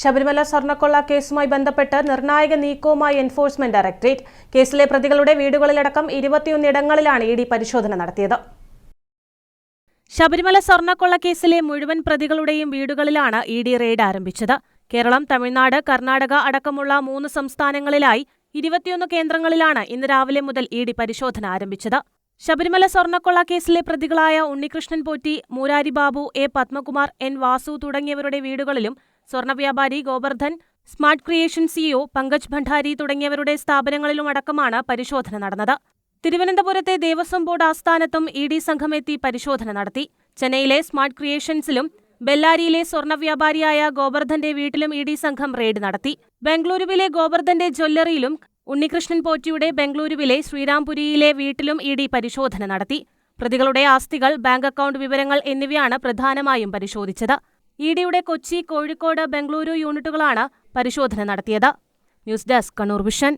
ശബരിമല സ്വർണക്കൊള്ള കേസുമായി ബന്ധപ്പെട്ട് നിർണായക നീക്കവുമായി എൻഫോഴ്സ്മെന്റ് ഡയറക്ടറേറ്റ്. കേസിലെ പ്രതികളുടെ വീടുകളിലടക്കം ഇരുപത്തിയൊന്നിടങ്ങളിലാണ് ഇ ഡി പരിശോധന നടത്തിയത്. ശബരിമല സ്വർണക്കൊള്ള കേസിലെ മുഴുവൻ പ്രതികളുടെയും വീടുകളിലാണ് ഇ ഡി റെയ്ഡ് ആരംഭിച്ചത്. കേരളം തമിഴ്നാട് കർണാടക അടക്കമുള്ള മൂന്ന് സംസ്ഥാനങ്ങളിലായി ഇരുപത്തിയൊന്ന് കേന്ദ്രങ്ങളിലാണ് ഇന്ന് രാവിലെ മുതൽ ഇ ഡി പരിശോധന ആരംഭിച്ചത്. ശബരിമല സ്വർണക്കൊള്ള കേസിലെ പ്രതികളായ ഉണ്ണികൃഷ്ണൻ പോറ്റി മൂരാരി ബാബു എ പത്മകുമാർ എൻ വാസു തുടങ്ങിയവരുടെ വീടുകളിലും സ്വർണ വ്യാപാരി Govardhan Smart Creation CEO Pankaj Bhandari തുടങ്ങിയവരുടെ സ്ഥാപനങ്ങളിലും അടക്കമാണ് പരിശോധന നടന്നത്. തിരുവനന്തപുരത്തെ ദേവസ്വം ബോർഡ് ആസ്ഥാനത്തും ഇ ഡി സംഘം എത്തി പരിശോധന നടത്തി. ചെന്നൈയിലെ സ്മാർട്ട് ക്രിയേഷൻസിലും ബെല്ലാരിയിലെ സ്വർണ വ്യാപാരിയായ ഗോവർദ്ധന്റെ വീട്ടിലും ഇ ഡി സംഘം റെയ്ഡ് നടത്തി. ബംഗളൂരുവിലെ ഗോവർദ്ധന്റെ ജ്വല്ലറിയിലും ഉണ്ണികൃഷ്ണൻ പോറ്റിയുടെ ബംഗളൂരുവിലെ ശ്രീരാംപുരിയിലെ വീട്ടിലും ഇ ഡി പരിശോധന നടത്തി. പ്രതികളുടെ ആസ്തികൾ ബാങ്ക് അക്കൗണ്ട് വിവരങ്ങൾ എന്നിവയാണ് പ്രധാനമായും പരിശോധിച്ചത്. ഇ ഡിയുടെ കൊച്ചി കോഴിക്കോട് ബംഗളൂരു യൂണിറ്റുകളാണ് പരിശോധന നടത്തിയത്. News desk Kannur Vision.